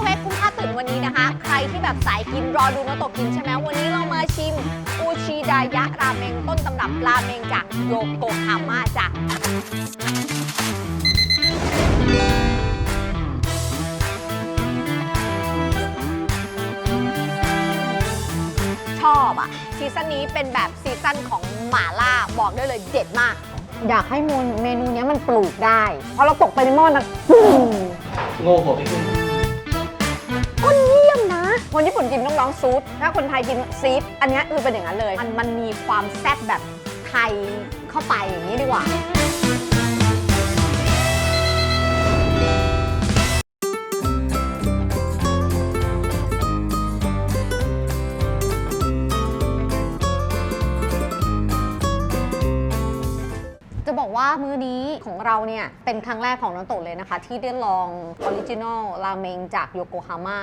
ทเวกคุ้มค่าตื่นวันนี้นะคะ ใครที่แบบสายกินรอดูน้องโตกินใช่ไหมวันนี้เรามาชิมอูชิดายะราเมงต้นตำรับราเมงจากโยโกฮาม่าจ้ะชอบอะซีซั่นนี้เป็นแบบซีซั่นของหม่าล่าบอกได้เลยเด็ดมาก อยากให้มูลเมนูเนี้ยมันปลูกได้พอเราตกไปในหม้อนะปุ้ง โง่หัวไปขึ้นก็เยี่ยมนะ คนญี่ปุ่นกินต้องร้องซูดถ้าคนไทยกินซีดอันนี้คือเป็นอย่างนั้นเลย มันมันมีความแซ่บแบบไทยเข้าไปอย่างนี้ดีกว่าจะบอกว่ามื้อนี้ของเราเนี่ย เป็นครั้งแรกของน้องโตเลยนะคะ ที่ได้ลองออริจินอลราเมงจากโยโกฮาม่า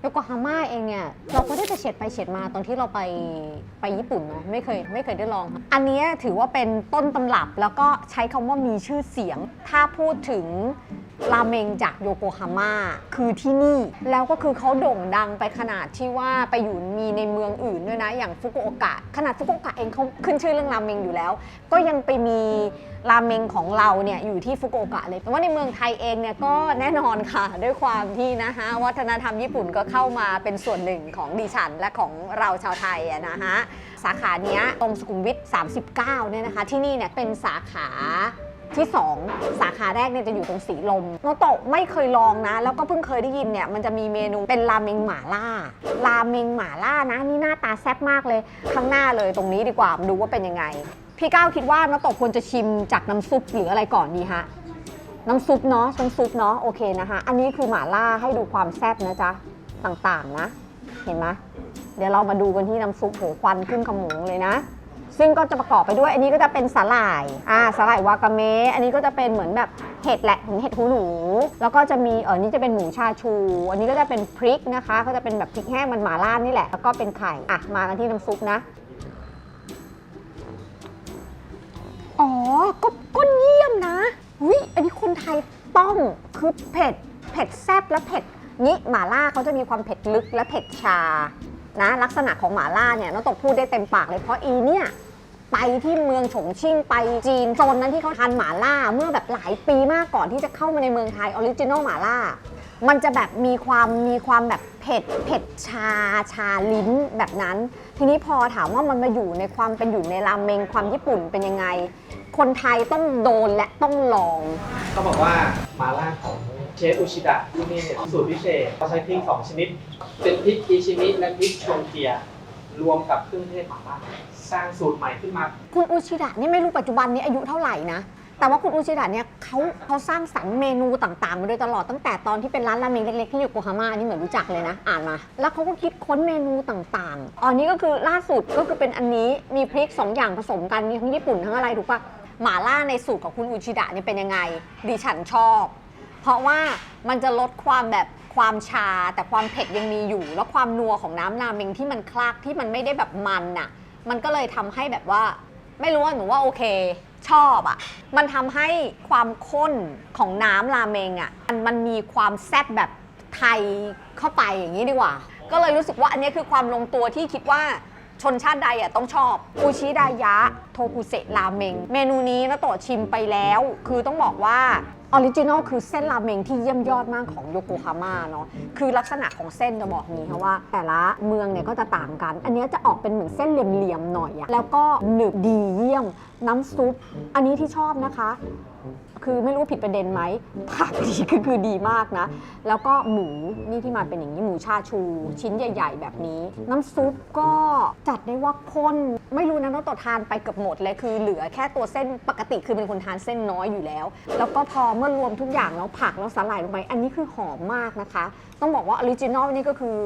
โยโกฮาม่าเองเนี่ยเราก็ได้ไปเฉียดไปเฉียดมาตอนที่เราไปไปญี่ปุ่นเนาะไม่เคยไม่เคยได้ลอง อันนี้ถือว่าเป็นต้นตำรับแล้วก็ใช้คำว่ามีชื่อเสียง ถ้าพูดถึง ราเมงจากโยโกฮาม่าคือที่นี่แล้วก็คือเขาโด่งดังไปขนาดที่ว่าไปอยู่มีในเมืองอื่นด้วยนะ อย่างฟุกุโอกะขนาดฟุกุโอกะเองเขาขึ้นชื่อเรื่องราเมงอยู่แล้ว ก็ยังไปมีราเมงของเราเนี่ยอยู่ที่ฟุกุโอกะเลยแต่ว่าในเมืองไทยเองเนี่ยก็แน่นอนค่ะ ด้วยความที่นะคะวัฒนธรรมญี่ปุ่นก็เข้ามาเป็นส่วนหนึ่งของดิฉันและของเราชาวไทยนะฮะสาขาเนี้ยตรงสุขุมวิท39เนี่ยนะคะ ที่นี่เนี่ยเป็นสาขา ที่ 2 สาขาแรกเนี่ยจะอยู่ตรงสีลมโนโตะไม่เคยลองนะ แล้วก็เพิ่งเคยได้ยินเนี่ยมันจะมีเมนูเป็นราเมงหม่าล่าราเมงหม่าล่านะนี่หน้าตาแซ่บมากเลย ข้างหน้าเลยตรงนี้ดีกว่ามาดูว่าเป็นยังไง พี่ก้าวคิดว่าน้าโตะควรจะชิมจากน้ำซุปหรืออะไรก่อนดีฮะน้ำซุปเนาะน้ำซุปเนาะโอเคนะคะอันนี้คือหม่าล่าให้ดูความแซ่บนะจ๊ะต่างๆนะ เห็นไหมเดี๋ยวเรามาดูกันที่น้ำซุปโหควันขึ้นขมงเลยนะ ซึ่งก็จะประกอบไปด้วย อันนี้ก็จะเป็นสาหร่ายอ่าสาหร่ายวากาเมะอันนี้ก็จะเป็นเหมือนแบบเห็ดแหละเหมือนเห็ดหูหนู แล้วก็จะมีเออนี่จะเป็นหมูชาชู อันนี้ก็จะเป็นพริกนะคะ ก็จะเป็นแบบพริกแห้งมันหมาล่านี่แหละ แล้วก็เป็นไข่อะมากันที่น้ำซุปนะอ๋อก็ก็เยี่ยมนะอุ้ยอันนี้คนไทยต้องคือเผ็ดเผ็ดแซ่บและเผ็ดนี่หมาล่าเขาจะมีความเผ็ดลึกและเผ็ดชานะลักษณะของหมาล่าเนี่ยน้องตกพูดได้เต็มปากเลยเพราะอีเนี่ย ไปที่เมืองฉงชิ่งไปจีนโซนนั้นที่เขาทานหม่าล่า เมื่อแบบหลายปีมากก่อนที่จะเข้ามาในเมืองไทยออริจินอลหม่าล่า มันจะแบบมีความมีความแบบเผ็ดเผ็ดชาชาลิ้นแบบนั้น ทีนี้พอถามว่ามันมาอยู่ในความเป็นอยู่ในราเมงความญี่ปุ่นเป็นยังไง คนไทยต้องโดนและต้องลองเขาบอกว่าหมาล่าของเชฟอุชิดะที่นี่เนี่ยสูตรพิเศษเขาใช้พริกสองชนิด เป็นพริกอิชิมิและพริกชวงเกียรวมกับเครื่องเทศหม่าล่า สร้างสูตรใหม่ขึ้นมา คุณอุชิดะนี่ไม่รู้ปัจจุบันนี้อายุเท่าไหร่นะ แต่ว่าคุณอุชิดะเนี่ยเขาเขาสร้างสรรค์เมนูต่างๆ มาโดยตลอดตั้งแต่ตอนที่เป็นร้านราเมงเล็กๆ ที่อยู่โกฮาม่านี่เหมือนรู้จักเลยนะ อ่านมา แล้วเขาก็คิดค้นเมนูต่างๆอันนี้ก็คือล่าสุดก็คือเป็นอันนี้มีพริกสองอย่างผสมกันมีทั้งญี่ปุ่นทั้งอะไรถูกปะหม่าล่าในสูตรของคุณอุชิดะเนี่ยเป็นยังไงดิฉันชอบ เพราะว่ามันจะลดความแบบความชาแต่ความเผ็ดยังมีอยู่ แล้วความนัวของน้ำราเมงที่มันคลากที่มันไม่ได้แบบมันน่ะ มันก็เลยทำให้แบบว่า ไม่รู้ว่าหนูว่าโอเค ชอบอะ่ะ มันทำให้ความข้นของน้ำราเมงอะ่ะมันมันมีความแซ่บแบบไทยเข้าไปอย่างนี้ดีกว่า ก็เลยรู้สึกว่าอันนี้คือความลงตัวที่คิดว่าชนชาติใดอะต้องชอบอุชิดายะ โทกุเซราเมง เมนูนี้นะโตะชิมไปแล้ว คือต้องบอกว่า ออริจินอลคือเส้นราเมงที่เยี่ยมยอดมากของโยโกฮาม่าเนาะคือลักษณะของเส้นจะบอกนี้ค่ะว่า แต่ละเมืองเนี่ยก็จะต่างกัน อันนี้จะออกเป็นเหมือนเส้นเหลี่ยมๆหน่อยอะแล้วก็หนึบดีเยี่ยมน้ำซุป อันนี้ที่ชอบนะคะ คือไม่รู้ผิดประเด็นไหมผักดีคือคือดีมากนะ แล้วก็หมูนี่ที่มาเป็นอย่างนี้หมูชาชู ชิ้นใหญ่ ๆ แบบนี้ น้ำซุปก็จัดได้ว่าข้นไม่รู้นะน้องต่อทานไปเกือบหมดเลยคือเหลือแค่ตัวเส้นปกติคือเป็นคนทานเส้นน้อยอยู่แล้ว แล้วก็พอเมื่อรวมทุกอย่างแล้วผักแล้วสาหร่ายลงไป อันนี้คือหอมมากนะคะ ต้องบอกว่าออริจินอลนี่ก็คือ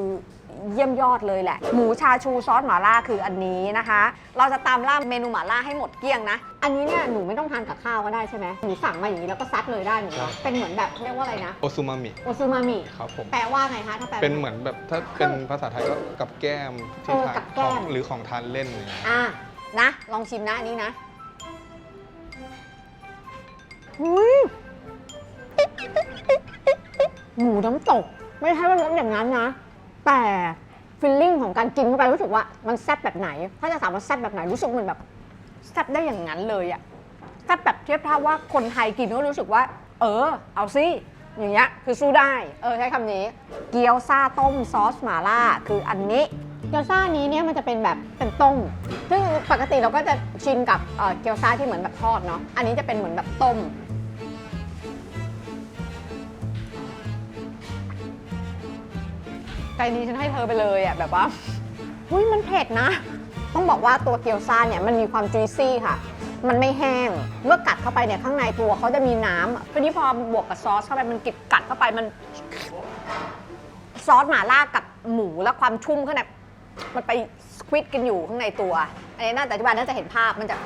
เยี่ยมยอดเลยแหละ หมูชาชูซอสหม่าล่าคืออันนี้นะคะ เราจะตามล่าเมนูหม่าล่าให้หมดเกลี้ยงนะ อันนี้เนี่ยหนูไม่ต้องทานกับข้าวก็ได้ใช่ไหมหนูสั่งมาอย่างนี้แล้วก็ซัดเลยได้หนูว่าเป็นเหมือนแบบเขาเรียกว่าอะไรนะโอซูมามิโอซูมามิ ครับผม แปลว่าไงคะถ้าแปล เป็นเหมือนแบบถ้าเป็นภาษาไทยก็กับแก้มที่เออทานกับแก้มของหรือของทานเล่นอะไรอย่างเงี้ยอะนะ ลองชิมนะอันนี้นะอุ้ยหมูน้ำตก ไม่ใช่ว่ารสอย่างนั้นนะ แต่ฟีลลิ่งของการกินเข้าไปรู้สึกว่ามันแซ่บแบบไหน ถ้าจะถามว่าแซ่บแบบไหนรู้สึกเหมือนแบบแซ่บได้อย่างนั้นเลยอะแซ่บแบบเทียบเท่าว่าคนไทยกินก็รู้สึกว่า เออ เอาสิอย่างเงี้ยคือสู้ได้ เออใช้คำนี้ เกี๊ยวซาต้มซอสหม่าล่าคืออันนี้ เกี๊ยวซานี้เนี่ยมันจะเป็นแบบเป็นต้ม ซึ่งปกติเราก็จะชินกับเเกี๊ยวซาที่เหมือนแบบทอดเนาะ อันนี้จะเป็นเหมือนแบบต้ม ไก่นี้ฉันให้เธอไปเลยอะแบบว่าอุ้ยมันเผ็ดนะ ต้องบอกว่าตัวเกี๊ยวซ่าเนี่ยมันมีความจุยซี่ค่ะ มันไม่แห้ง เมื่อกัดเข้าไปเนี่ยข้างในตัวเขาจะมีน้ำทีนี้พอบวกกับซอสเข้าไปมันกิดกัดเข้าไปมัน ซอสหม่าล่ากับหมูและความชุ่มข้างในมันไปสควิตกันอยู่ข้างในตัว อันนี้น่าจะอธิบายน่าจะเห็นภาพมันจะ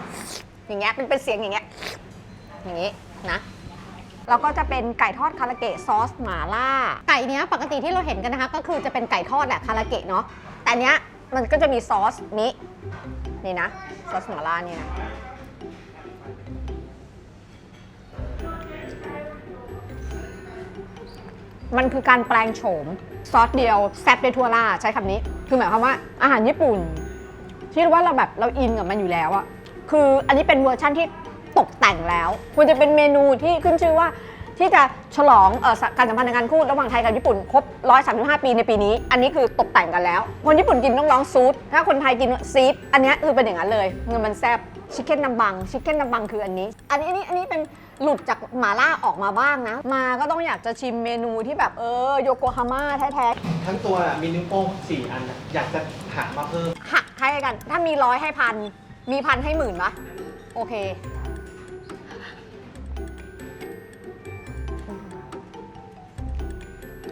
อย่างเงี้ยเป็นเป็นเสียงอย่างเงี้ยอย่างงี้นะ แล้วก็จะเป็นไก่ทอดคาราเกะซอสหม่าล่า ไก่เนี้ยปกติที่เราเห็นกันนะคะ ก็คือจะเป็นไก่ทอดแหละคาราเกะเนาะแต่เนี้ยมันก็จะมีซอสนี้นี่นะซอสหม่าล่านี่นะมันคือการแปลงโฉมซอสเดียวแซ่บได้ทั่วล่าใช้คำนี้ คือหมายความว่าอาหารญี่ปุ่นที่ว่าเราแบบเราอินกับมันอยู่แล้วอะคืออันนี้เป็นเวอร์ชั่นที่ ตกแต่งแล้วควรจะเป็นเมนูที่ขึ้นชื่อว่าที่จะฉลองเออการสัมพันธ์ทางการคู่ระหว่างไทยกับญี่ปุ่นครบ 135 ปีในปีนี้ อันนี้คือตกแต่งกันแล้ว คนญี่ปุ่นกินต้องร้องซูดถ้าคนไทยกินซีดอันเนี้ยคือเป็นอย่างนั้นเลยเงินมันแซ่บชิคเก้นนัมบังชิคเก้นนัมบังคืออันนี้ อันนี้อันนี้อันนี้เป็นหลุดจากหมาล่าออกมาบ้างนะ มาก็ต้องอยากจะชิมเมนูที่แบบเออโยโกฮาม่าแท้ๆทั้งตัวมีนิ้วโป้งสี่อันน่ะอยากจะหามาเพิ่มหักให้กัน ถ้ามีร้อยให้พันมีพันให้หมื่นปะโอเค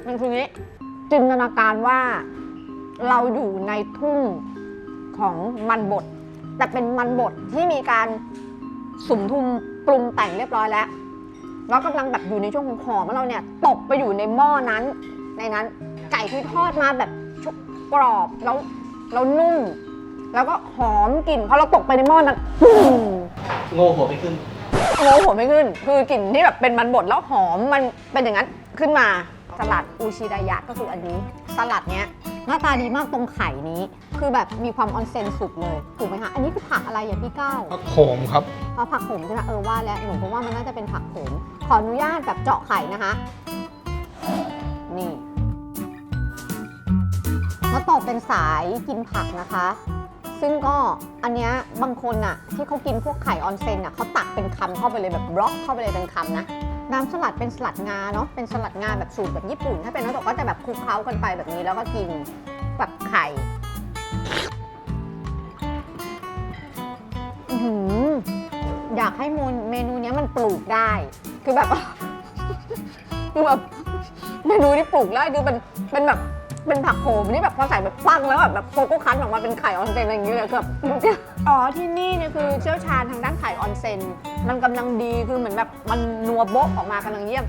มันคืองี้จินตนาการว่าเราอยู่ในทุ่งของมันบดแต่เป็นมันบดที่มีการสุมทุมปรุงแต่งเรียบร้อยแล้วแล้วกำลังแบบอยู่ในช่วงของหอมแล้วเราเนี่ยตกไปอยู่ในหม้อนั้นในนั้นไก่ที่ทอดมาแบบชุบกรอบแล้วแล้วนุ่ม แล้วก็หอมกลิ่นพอเราตกไปในหม้อนั้นปึ้งโง่หัวไปขึ้นโง่หัวไม่ขึ้น คือกลิ่นที่แบบเป็นมันบดแล้วหอมมันเป็นอย่างนั้นขึ้นมา สลัดอูชิดายะก็คืออันนี้ สลัดเนี้ยหน้าตาดีมากตรงไข่นี้ คือแบบมีความออนเซนสุดเลยถูกไหมคะอันนี้คือผักอะไรอย่างพี่ก้าวผักโขมครับเอาผักโขมใช่ไหมเออว่าแล้วหนูผมว่ามันน่าจะเป็นผักโขมขออนุญาตแบบเจาะไข่นะคะนี่แล้วต่อเป็นสายกินผักนะคะ ซึ่งก็อันเนี้ยบางคนอะที่เขากินพวกไข่ออนเซนอะเขาตักเป็นคำเข้าไปเลยแบบบล็อกเข้าไปเลยเป็นคำนะ น้ำสลัดเป็นสลัดงาเนาะเป็นสลัดงาแบบสูตรแบบญี่ปุ่น ถ้าเป็นน้ำตกก็จะแบบคลุกเคล้ากันไปแบบนี้แล้วก็กินแบบไข่อือหืออยากให้มูลเมนูนี้มันปลูกได้ คือแบบคือแบบเมนูที่ปลูกได้คือเป็นเป็นแบบเป็นผักโขมที่แบบพอใส่แบบปั้งแล้วแบบแบบโคโค่คันออกมาเป็นไข่ออนเซนอะไรอย่างเงี้ยเลยคือแบบ อ๋อที่นี่เนี่ยคือเชี่ยวชาญทางด้านไข่ออนเซนมันกำลังดีคือเหมือนแบบมันนัวโบ๊ะออกมากำลังเยี่ยม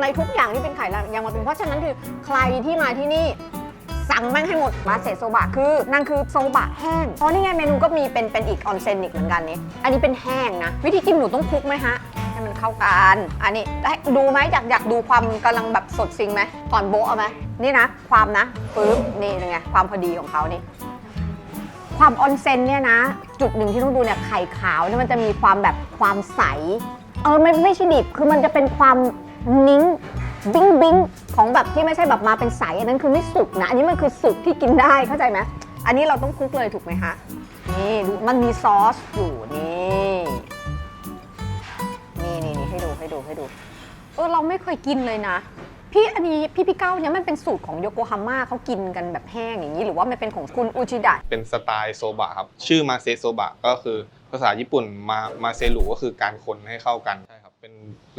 ในทุกอย่างที่เป็นไข่ยังมาเป็นเพราะฉะนั้นคือใครที่มาที่นี่สั่งแม่งให้หมดมาเสโซบะคือนางคือโซบะแห้งอ๋อนี่ไงเมนูก็มีเป็นเป็นอีกออนเซนอีกเหมือนกันนี่อันนี้เป็นแห้งนะ วิธีกินหนูต้องคลุกไหมฮะให้มันเข้ากันอันนี้ได้ดูไหมอยากอยากดูความกำลังแบบสดซิงไหมก่อนโบะเอาไหมนี่นะ ความนะปึ๊บนี่เป็นไงความพอดีของเขานี่ ความออนเซนเนี่ยนะ จุดหนึ่งที่ต้องดูเนี่ยไข่ขาวเนี่ยมันจะมีความแบบความใส เออไม่ไม่ใช่ดิบคือมันจะเป็นความนิ้งบิ้งบิ้งของแบบที่ไม่ใช่แบบมาเป็นใสอันนั้นคือไม่สุกนะ อันนี้มันคือสุกที่กินได้เข้าใจไหมอันนี้เราต้องคลุกเลยถูกไหมคะนี่ดูมันมีซอสอยู่นี่นี่นี่นี่ให้ดูให้ดูให้ดูเออเราไม่เคยกินเลยนะ พี่อันนี้พี่พี่เก้าเนี่ยมันเป็นสูตรของโยโกฮาม่าเขากินกันแบบแห้งอย่างนี้ หรือว่ามันเป็นของคุณอุจิดะเป็นสไตล์โซบะครับ ชื่อมาเซโซบะก็คือภาษาญี่ปุ่นมามาเซรุก็คือการคนให้เข้ากันใช่ครับเป็น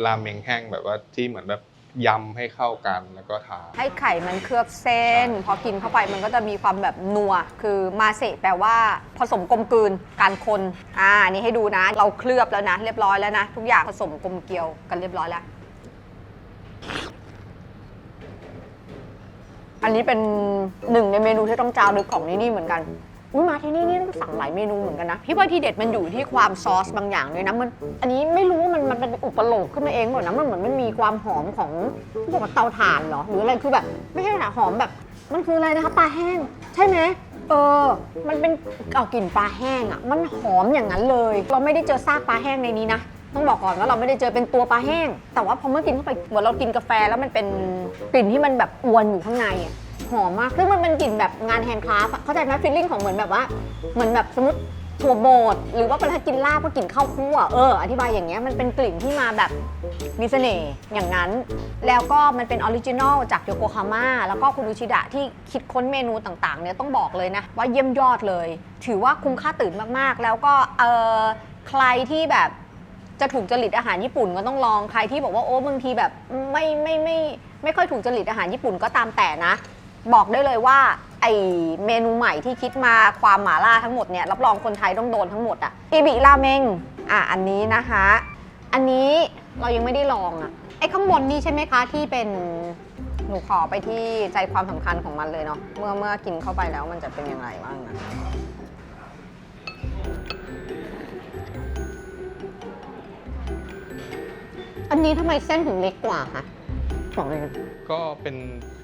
ราเมงแห้งแบบว่าที่เหมือนแบบยำให้เข้ากันแล้วก็ทาให้ไข่มันเคลือบเส้น พอกินเข้าไปมันก็จะมีความแบบนัว คือมาเสะแปลว่าผสมกลมกลืนการคนอ่าอันนี่ให้ดูนะ เราเคลือบแล้วนะ เรียบร้อยแล้วนะ ทุกอย่างผสมกลมเกลียวกันเรียบร้อยแล้ว อันนี้เป็นหนึ่งในเมนูที่ต้องจารึกของนี่นี่เหมือนกันอุ้ยมาที่นี่นี่ต้องสั่งหลายเมนูเหมือนกันนะพี่ว่าที่เด็ดมันอยู่ที่ความซอสบางอย่างเลยนะมัน อันนี้ไม่รู้ว่ามันมันเป็นอุปโลกขึ้นมาเองหมดนะมันเหมือนมันมีความหอมของพวกเตาถ่านเหรอหรืออะไรคือแบบ ไม่ใช่นะหอมแบบ มันคืออะไรนะคะปลาแห้ง ใช่ไหมเออ มันเป็นเอากลิ่นปลาแห้งอะ มันหอมอย่างนั้นเลย เราไม่ได้เจอซากปลาแห้งในนี้นะ ต้องบอกก่อนว่าเราไม่ได้เจอเป็นตัวปลาแห้ง แต่ว่าพอเมื่อกินเข้าไปเหมือนเรากินกาแฟแล้วมันเป็นกลิ่นที่มันแบบอวนอยู่ข้างในอะหอมมากซึ่งมันเป็นกลิ่นแบบงานแฮนด์คราฟต์อะเข้าใจไหมฟีลลิ่งของเหมือนแบบว่าเหมือนแบบสมมติถั่วโบดหรือว่าเวลากินลาบก็กลิ่นข้าวคั่วเอออธิบายอย่างเงี้ยมันเป็นกลิ่นที่มาแบบมีเสน่ห์อย่างนั้น แล้วก็มันเป็นออริจินอลจากโยโกฮาม่าแล้วก็คุณอุชิดะที่คิดค้นเมนูต่างๆเนี่ยต้องบอกเลยนะ ว่าเยี่ยมยอดเลย ถือว่าคุ้มค่าตื่นมากๆ แล้วก็เออใครที่แบบ จะถูกจริตอาหารญี่ปุ่นก็ต้องลองใครที่บอกว่าโอ้บางทีแบบไม่ไม่ไม่ไม่ค่อยถูกจริตอาหารญี่ปุ่นก็ตามแต่นะ บอกได้เลยว่าไอเมนูใหม่ที่คิดมาความหมาล่าทั้งหมดเนี่ยรับรองคนไทยต้องโดนทั้งหมดอะอีบิราเมงอะอันนี้นะคะ อันนี้เรายังไม่ได้ลองอะไอข้างบนนี่ใช่ไหมคะที่เป็นหนูขอไปที่ใจความสำคัญของมันเลยเนาะเมื่อเมื่อกินเข้าไปแล้วมันจะเป็นยังไงบ้างนะ อันนี้ทำไมเส้นถึงเล็กกว่าคะบอกเลยก็เป็น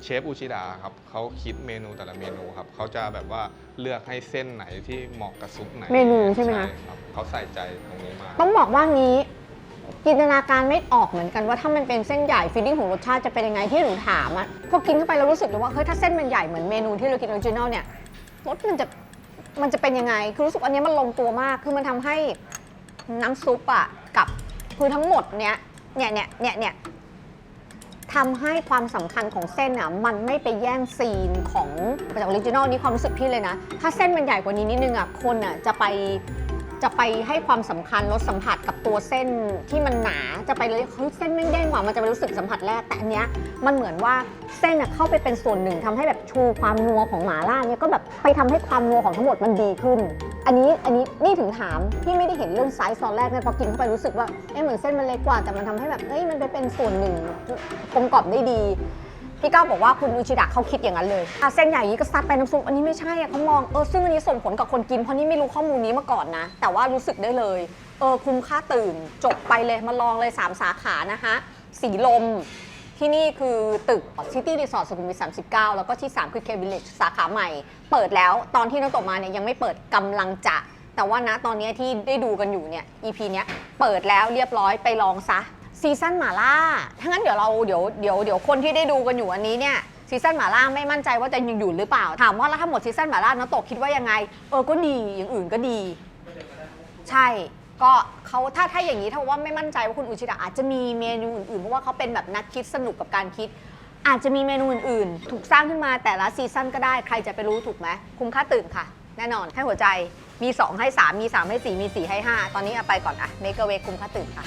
เชฟอุชิดะครับเขาคิดเมนูแต่ละเมนูครับเขาจะแบบว่าเลือกให้เส้นไหนที่เหมาะกับซุปไหนเมนูใช่ไหมคะครับเขาใส่ใจตรงนี้มากต้องบอกว่างี้จินตนาการไม่ออกเหมือนกันว่าถ้ามันเป็นเส้นใหญ่ฟีลลิ่งของรสชาติจะเป็นยังไงที่หนูถามอะพอกินเข้าไปแล้วรู้สึกเลยว่าเฮ้ยถ้าเส้นมันใหญ่เหมือนเมนูที่เรากินออริจินอลเนี่ยรสมันจะมันจะเป็นยังไงคือรู้สึกอันเนี้ยมันลงตัวมากคือมันทำให้น้ำซุปอะกับคือทั้งหมดเนี้ย เนี่ยเนี่ยเนี่ยเนี่ยทำให้ความสำคัญของเส้นอะมันไม่ไปแย่งซีนของจากออริจินอลนี่ความรู้สึกพี่เลยนะ ถ้าเส้นมันใหญ่กว่านี้นิดนึงอะคนอะจะไป จะไปให้ความสำคัญลดสัมผัสกับตัวเส้นที่มันหนาจะไปเลยเฮ้ยเส้นไม่งเด้งว่ะมันจะไปรู้สึกสัมผัสแรกแต่อันเนี้ยมันเหมือนว่าเส้นเข้าไปเป็นส่วนหนึ่งทำให้แบบชูความนัวของหมาล่าเนี่ยก็แบบไปทำให้ความนัวของทั้งหมดมันดีขึ้น อันนี้อันนี้นี่ถึงถามพี่ไม่ได้เห็นเรื่องไซส์ตอนแรกเนี่ยพอกินเข้าไปรู้สึกว่าเอ๊ะเหมือนเส้นมันเล็กกว่าแต่มันทำให้แบบเอ้ยมันไปเป็นส่วนหนึ่งกลมกล่อมได้ดี พี่ก้าวบอกว่าคุณอุชิดะเขาคิดอย่างนั้นเลยอะเส้นใหญ่อย่างนี้ก็ซัดไปน้ำซุปอันนี้ไม่ใช่อะเขามองเออซึ่งอันนี้ส่งผลกับคนกินเพราะนี่ไม่รู้ข้อมูลนี้มาก่อนนะ แต่ว่ารู้สึกได้เลยเออคุ้มค่าตื่นจบไปเลยมาลองเลย 3 สาขานะคะสีลมที่นี่คือตึก City Resort สุขุมวิท39 แล้วก็ที่ 3 คือ K Village สาขาใหม่ เปิดแล้วตอนที่น้องตกมาเนี่ยยังไม่เปิดกำลังจะ แต่ว่านะตอนนี้ที่ได้ดูกันอยู่เนี่ย EP เนี้ยเปิดแล้วเรียบร้อยไปลองซะ ซีซั่นหมาล่าถ้างั้นเดี๋ยวเราเดี๋ยวเดี๋ยวเดี๋ยวคนที่ได้ดูกันอยู่อันนี้เนี่ยซีซั่นหมาล่าไม่มั่นใจว่าจะยังอยู่หรือเปล่า ถามว่าแล้วถ้าหมดซีซั่นหมาล่าน้องตกคิดว่ายังไง เออก็ดีอย่างอื่นก็ดี ใช่ ก็เขาถ้าถ้าอย่างนี้ถ้าว่าไม่มั่นใจว่าคุณอุชิดะอาจจะมีเมนูอื่นๆเพราะว่าเขาเป็นแบบนักคิดสนุกกับการคิด อาจจะมีเมนูอื่นๆ ถูกสร้างขึ้นมาแต่ละซีซั่นก็ได้ใครจะไปรู้ถูกไหมคุ้มค่าตื่นค่ะ แน่นอนให้หัวใจมี 2 ให้ 3 มี 3 ให้ 4 มี 4 ให้ 5 ตอนนี้เอาไปก่อนอะเมกเวคุ้มค่าตื่นค่ะ